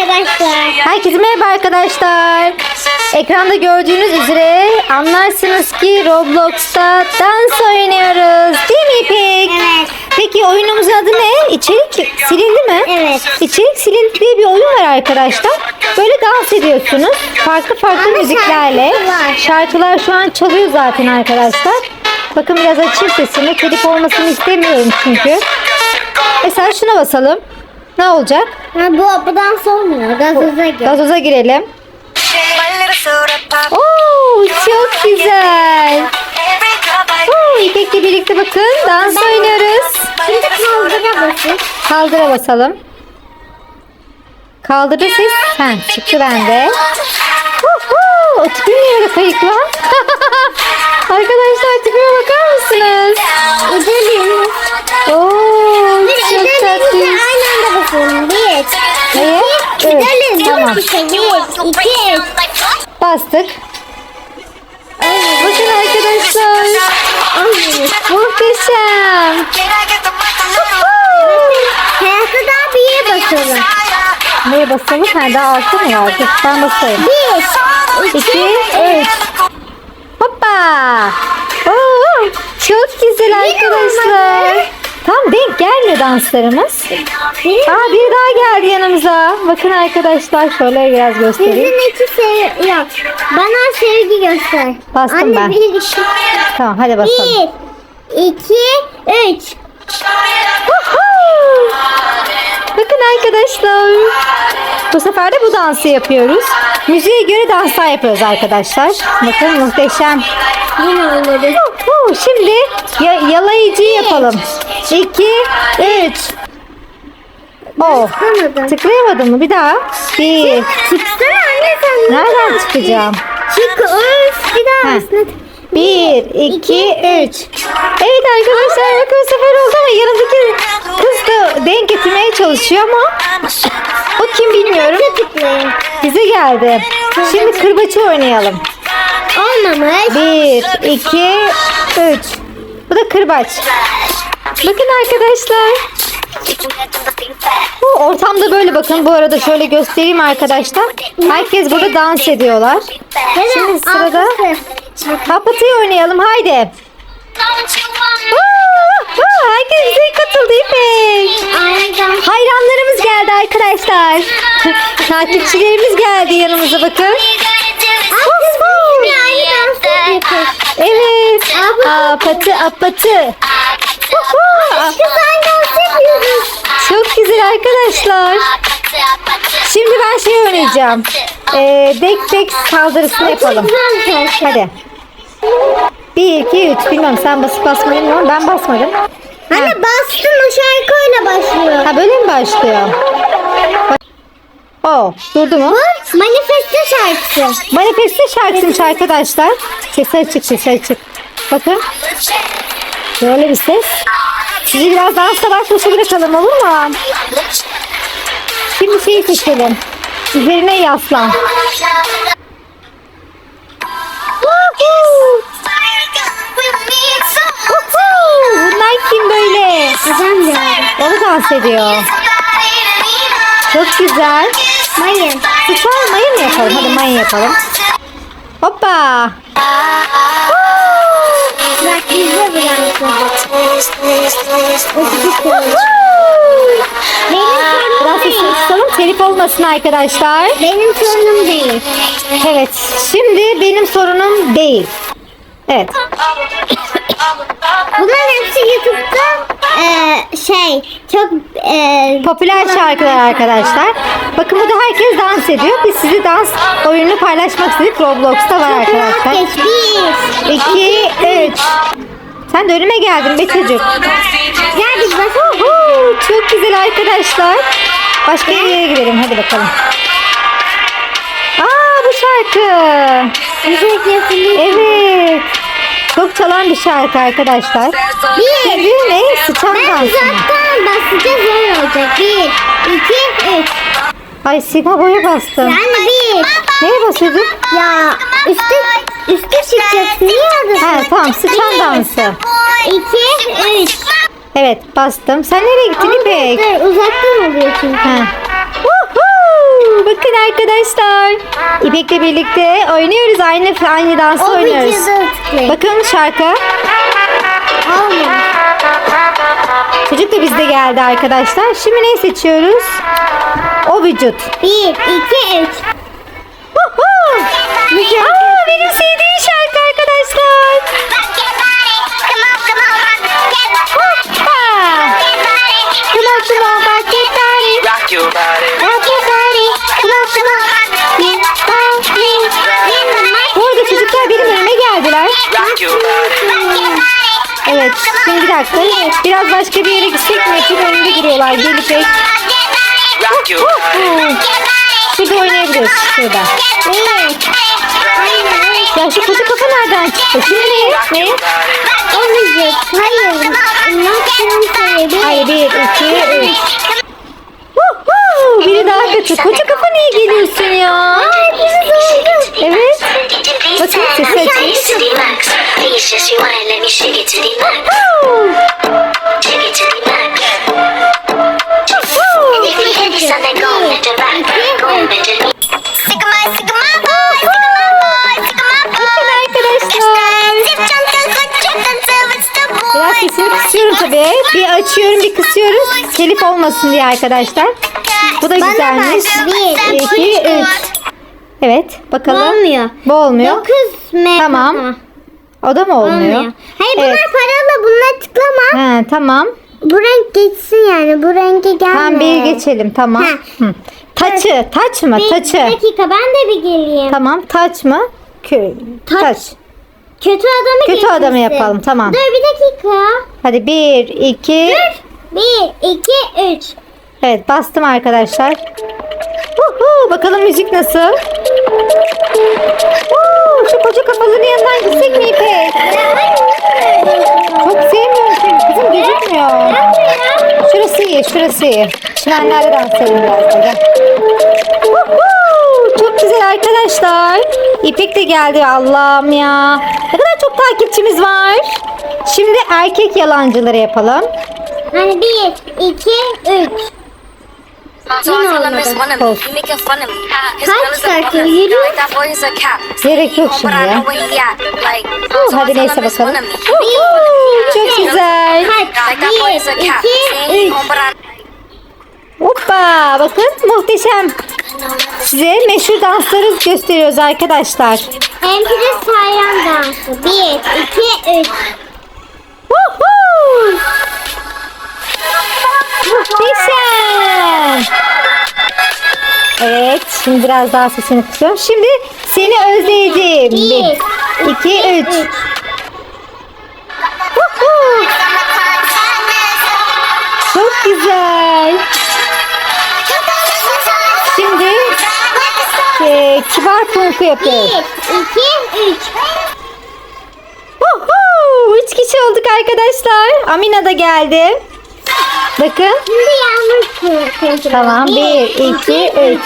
arkadaşlar. Herkese merhaba arkadaşlar. Ekranda gördüğünüz üzere anlarsınız ki Roblox'ta dans oynuyoruz. Değil mi İpek? Evet. Peki oyunumuzun adı ne? İçerik silindi mi? Evet. İçerik silindi diye bir oyun var arkadaşlar. Böyle dans ediyorsunuz. Farklı farklı Ama müziklerle. şarkılar. Şarkılar şu an çalıyor zaten arkadaşlar. Bakın biraz açayım sesini. Telif olmasını istemiyorum çünkü. Mesela şuna basalım. Ne olacak? Ha, bu, bu dans olmuyor. Gazoza gir. Gazoza girelim. Oo, çok güzel. Oo, İpek'le birlikte bakın dans oynuyoruz. Şimdi kaldıra basın. Kaldıra basalım. Kaldırdı ses. Ha, çıktı bende. Tipi niye öyle? Arkadaşlar tipime bakar mısınız? İdelim. Oo, tamam. Bir. İki. Bastık. Bakın arkadaşlar. Muhteşem. Hayatta daha bir basalım. Neye basalım? Ha, daha altı mı? Dur, ben basayım. Bir. İki, üç. Hoppa. Oo, çok güzel arkadaşlar. Tam denk gelmiyor danslarımız. Aa bir daha geldi yanımıza. Bakın arkadaşlar şöyle biraz göstereyim. Sizin iki sev... Yok. Bana sevgi göster. Bastım Anne, ben. bir, iki. Tamam hadi basalım. Bir, iki, üç. Bakın arkadaşlar. Bu sefer de bu dansı yapıyoruz. Müziğe göre danslar yapıyoruz arkadaşlar. Bakın muhteşem. Şimdi ya- yalayıcı yapalım. 2, 3. Oh. Tıklamadım. Tıklayamadım mı? Bir daha. Bir. Çıksana anne sen. Nereden çıkacağım? Çık. Öf. Bir daha Ha. Bir, iki, üç. Evet arkadaşlar bu sefer oldu ama yanındaki kız da denk getirmeye çalışıyor ama o kim bilmiyorum. Bize geldi. Şimdi kırbaçı oynayalım. Olmamış. Bir, iki, üç. Bu da kırbaç. Bakın arkadaşlar. Bu ortamda böyle bakın. Bu arada şöyle göstereyim arkadaşlar. Herkes burada dans ediyorlar. Şimdi sırada Kapatıyı oynayalım haydi. Woo! Woo! Herkes bize katıldı İpek. Hayranlarımız geldi arkadaşlar. Takipçilerimiz geldi yanımıza bakın. Evet. Apatı. Apatı yapıyoruz. Çok güzel arkadaşlar. Şimdi ben şey oynayacağım. Ee, dek tek saldırısını yapalım. Güzel. Hadi. 1, 2, 3. Bilmem sen basıp basmayı bilmiyorum. Ben basmadım. Anne bastın o şarkıyla başlıyor. Ha böyle mi başlıyor? Oh, durdu mu? Bu manifeste şarkısı. Manifeste şarkısıymış arkadaşlar. Sesi açık, sesi açık. Bakın, böyle bir ses. Sizi biraz dansa baş başa bırakalım olur mu? Şimdi şeyi seçelim. Üzerine yaslan. Bunlar kim böyle? Adam geldi. Onu dans ediyor. Çok güzel. Mayın. Sıçar mayın mı yapalım? Hadi mayın yapalım. Hoppa. Bak dansı. Benim Biraz sesini tutalım. Telif olmasın arkadaşlar. Benim sorunum değil. Evet. Şimdi benim sorunum değil. Evet. Bunların hepsi YouTube'da eee, şey çok eee Popüler şarkılar arkadaşlar. Bakın burada herkes dans ediyor. Biz sizi dans oyununu paylaşmak istedik. Roblox'ta var arkadaşlar. Geç bir. 2, 3. Sen de önüme geldin be çocuk. Gel biz. Huu, çok güzel arkadaşlar. Başka bir yere gidelim. Hadi bakalım. Aa bu şarkı. Evet. Çok çalan bir şarkı arkadaşlar. Bir. Şimdi ne? Sıçan Ben dansı. mı? uzaktan basacağız öyle olacak. Bir, iki, üç. Ay sigma boya bastım. Yani bir. Neye basıyorduk? Ya üstte üstte çıkacaksın. Niye adısın? Ha tamam sıçan dansı. İki, üç. Evet bastım. Sen nereye gittin İpek? Dur, uzaktan oluyor çünkü. Ha. Woohoo! İpek'le birlikte oynuyoruz. Aynı aynı dansı O oynuyoruz. tıklayın. Bakın şarkı. Olmuyor. Çocuk da bizde geldi arkadaşlar. Şimdi ne seçiyoruz? O vücut. Bir, iki, üç. Şarkı- Aa, benim sevdiğim şarkı arkadaşlar. Hoppa! Come on, come on, rock your body. Rock your body. Rock your body. Come on, come on. Me, oh, me. Bu arada çocuklar benim önüme geldiler. Rock your body. Evet, şimdi bir dakika. Biraz başka bir yere gitsek mi? Hep önünde duruyorlar. Gelip hep. Rock your body. Şurada oynayabiliriz. Şurada. Evet. Ya şu koca kafa nereden çıktı? Şimdi ne? Ne? Vücut. Hayır. Sayı. Bir, Hayır, bir, iki, üç. Biri daha kötü. Koca kafa niye geliyorsun ya? Evet. Bakın sesi açayım. Açıyorum bir kısıyoruz. Telif olmasın diye arkadaşlar. Bu da güzelmiş. Bir, İki, üç. Evet bakalım. Olmuyor. Bu olmuyor. M. Tamam. O da mı olmuyor? Olmuyor. Hayır bunlar Evet. paralı. Bunlar tıklama. He, tamam. Bu renk geçsin yani. Bu renge gelme. Tamam bir geçelim tamam. Ha. Hı. Taçı, taç mı? Bir Taçı. dakika ben de bir geleyim. Tamam taç mı? Kö Taç. taç. Kötü adamı Kötü getirsin. adamı yapalım, tamam. Dur bir dakika. Hadi bir, iki. Bir, iki, üç. Evet bastım arkadaşlar. Uhu, bakalım müzik nasıl? Uuu, şu koca kafalının yanından gitsek mi İpek? Çok sevmiyorum çünkü kızım gözükmüyor. Şurası iyi, şurası iyi. Çimenlerde dans edelim biraz da. Uhu, Çok güzel arkadaşlar. İpek de geldi Allah'ım ya. Ne kadar çok takipçimiz var. Şimdi erkek yalancıları yapalım. Hani bir, iki, üç. Kaç girl is a şarkı bummer. yürü? Gerek yok şimdi ya. Uh, hadi neyse bakalım. Uhu, Çok güzel. Kaç? Bir, iki, üç. Hoppa bakın muhteşem. Size meşhur dansları gösteriyoruz arkadaşlar. Empire sayran dansı. Bir, iki, üç. Woohoo! Muhteşem. Evet şimdi biraz daha sesini kısıyorum. Şimdi seni özledim. Bir, iki, üç. Woohoo! Çok güzel. E, kibar funku yapıyoruz. Bir, iki, üç. Woohoo! Üç kişi olduk arkadaşlar. Amina da geldi. Bakın. Şimdi yağmur kontrolü. Tamam. Bir, iki, üç.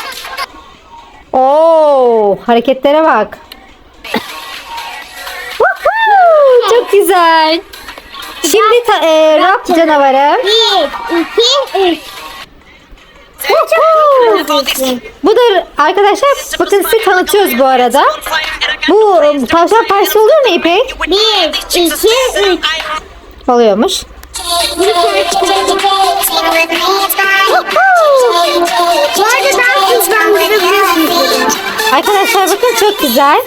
Oo, hareketlere bak. Woohoo! Çok güzel. Şimdi ta, e, rap canavarı. Bir, iki, üç. Bu da arkadaşlar bakın size tanıtıyoruz bu arada. Bu e, tavşan partisi oluyor mu İpek? Bir, iki, üç. Oluyormuş. Bu arada. Arkadaşlar bakın çok güzel.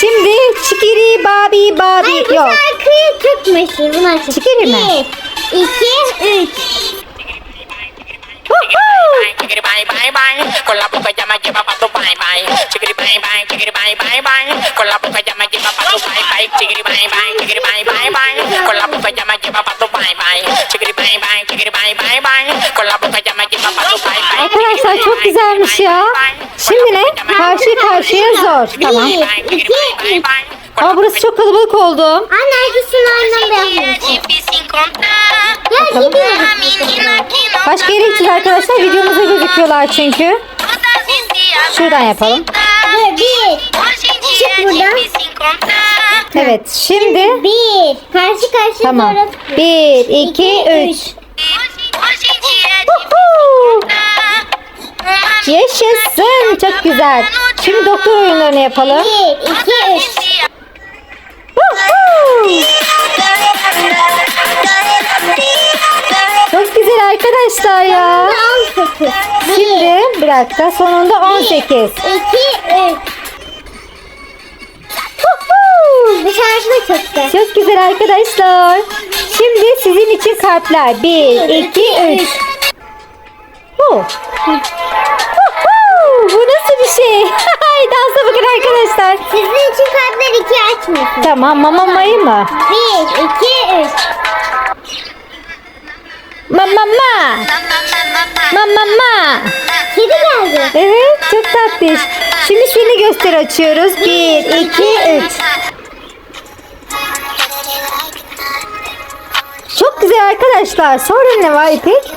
Şimdi çikiri babi babi Hayır bu yok. şarkıyı açın. Çekeri mi? Bir, iki, üç bye, chickity bye, bye, bye. Con la boca ya me lleva pa' tu bye, bye. Chickity bye, bye, chickity bye, bye, bye. Con la boca ya me lleva pa' tu bye, bye. Chickity bye, bye, chickity bye, bye, bye. Con la boca ya me lleva pa' tu bye, bye. Chickity bye, bye, chickity bye, bye, bye. Con la boca ya lleva pa' tu bye, bye. Arkadaşlar çok güzelmiş ya. Şimdi ne? Karşı karşıya zor. Tamam. 2, 2. Aa burası çok kalabalık oldu. Anne hangisini anlamıyorum. Ya gidiyorum. Başka yere gittik arkadaşlar. Videomuza gözüküyorlar çünkü. Şuradan yapalım. Bir. Çık buradan. Evet şimdi. Bir. Karşı karşıya tamam. doğru. Bir, iki, üç. üç. Yaşasın. Çok güzel. Şimdi doktor oyunlarını yapalım. Bir, iki, üç. Çok güzel arkadaşlar ya. Şimdi bir dakika sonunda 18. İki, üç. Woohoo! Bu şarkı da çok güzel. Çok güzel arkadaşlar. Şimdi sizin için kartlar. 1, 2, 3. Oh. Bu nasıl bir şey? Dansa bakın arkadaşlar. Sizin için kartlar iki açmıyorsun. Tamam mama mayı mı? Bir, iki, üç. Mama ma. Mama ma. Kedi geldi. Evet çok tatlış. Şimdi seni göster açıyoruz. 1, 2, 3. güzel arkadaşlar. Sonra ne var İpek?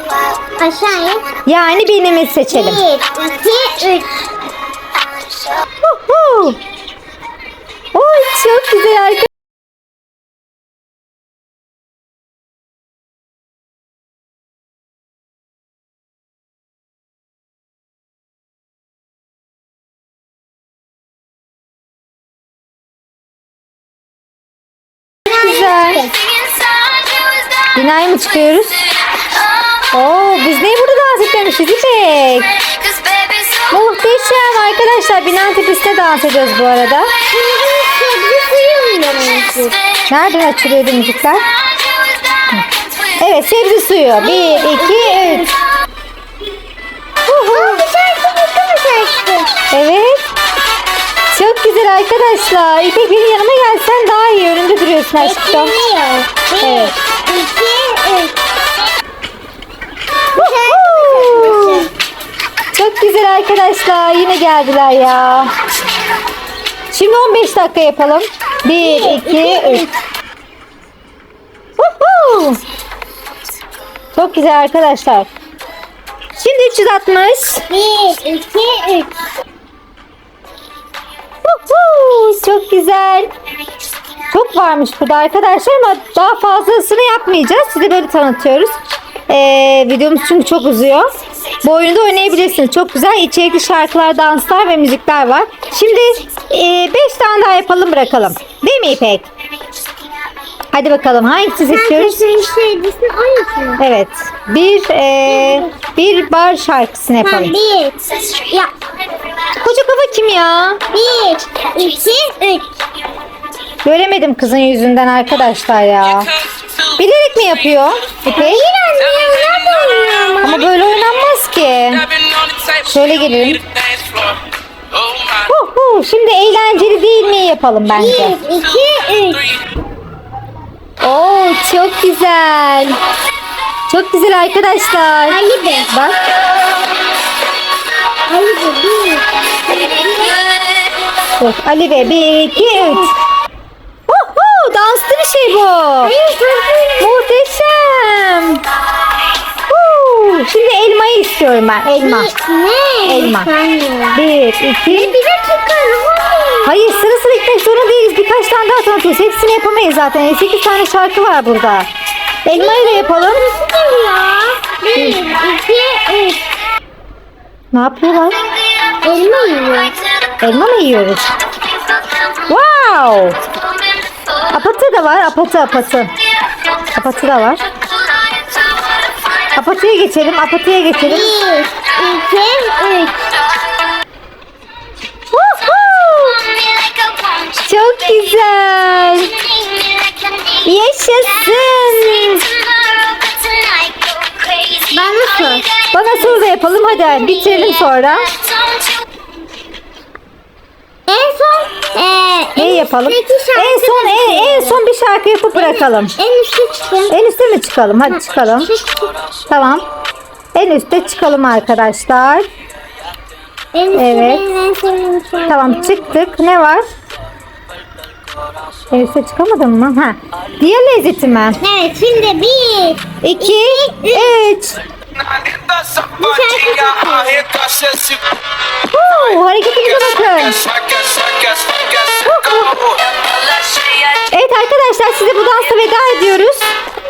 Aşağıya. Yani benimiz seçelim. Bir, iki, üç. Oy çok güzel arkadaşlar. Binaya mı çıkıyoruz? Oo, biz niye burada dans etmemişiz İpek? Muhteşem arkadaşlar. Binanın tepesinde dans ediyoruz bu arada. Nereden açılıyordu müzikler? Evet sebze suyu. Bir, iki, üç. Evet. Çok güzel arkadaşlar. İpek benim yanıma gelsen daha iyi. Önümde duruyorsun aşkım. Evet. iki, Çok güzel arkadaşlar. Yine geldiler ya. Şimdi 15 dakika yapalım. 1, 2, 3. Woohoo! Çok güzel arkadaşlar. Şimdi 360. Bir, iki, üç. Woohoo! Çok güzel. Çok varmış burada arkadaşlar ama daha fazlasını yapmayacağız. Size böyle tanıtıyoruz. Ee, videomuz çünkü çok uzuyor. Bu oyunu da oynayabilirsiniz. Çok güzel içerikli şarkılar, danslar ve müzikler var. Şimdi 5 tane daha yapalım bırakalım. Değil mi İpek? Hadi bakalım hangisini Sen seçiyoruz? şeydesin o yüzden. Evet. Bir e, bir bar şarkısını yapalım. bir. Ya. Koca kafa kim ya? Bir, iki, üç. Göremedim kızın yüzünden arkadaşlar ya. Bilerek mi yapıyor? Oynuyor ama. Böyle oynanmaz ki. Şöyle gelelim. Hu hu, Şimdi eğlenceli değil mi yapalım bence. Bir, iki, üç. Oo çok güzel. Çok güzel arkadaşlar. Ali Bey. Bak. Ali Bey bir. Dur. Ali ve 1 2 3. Danslı bir şey bu. Muhteşem. Huu, Şimdi elmayı istiyorum ben. Elma. Ne? Elma. Bir, iki. Bir dakika? Hayır sıra sıra gitmek zorunda değiliz. Birkaç tane daha tanıtıyoruz. Hepsini yapamayız zaten. 8 tane şarkı var burada. Elmayı da yapalım. Bir, iki, üç. Ne yapıyorlar? Elma yiyor. Elma mı yiyoruz? Wow. Apatı da var. Apatı apatı. Apatı da var. Apatıya geçelim. Apatıya geçelim. Bir, iki, üç. Çok güzel. Yaşasın. Bana sor. Bana soru da yapalım hadi bitirelim sonra. Eee Ne yapalım? En son en, en son bir şarkı yapıp bırakalım. En üstte çıkın. En üste mi çıkalım? Hadi çıkalım. Tamam. En üste çıkalım arkadaşlar. En üstte Evet. benim en sevdiğim şarkı. Tamam çıktık. Ne var? En üste çıkamadın mı? Ha. Diğer lezzeti mi? Evet şimdi bir. 2, 3. Huu, hareketimize bakın. Evet arkadaşlar size bu dansla veda ediyoruz.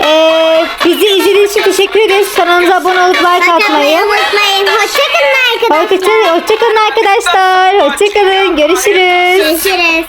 Ee, bizi izlediğiniz için teşekkür ederiz. Kanalımıza abone olup like Atmayı atmayı. unutmayın. Hoşçakalın arkadaşlar. Hoşçakalın, hoşçakalın arkadaşlar. Hoşçakalın. Görüşürüz. Görüşürüz.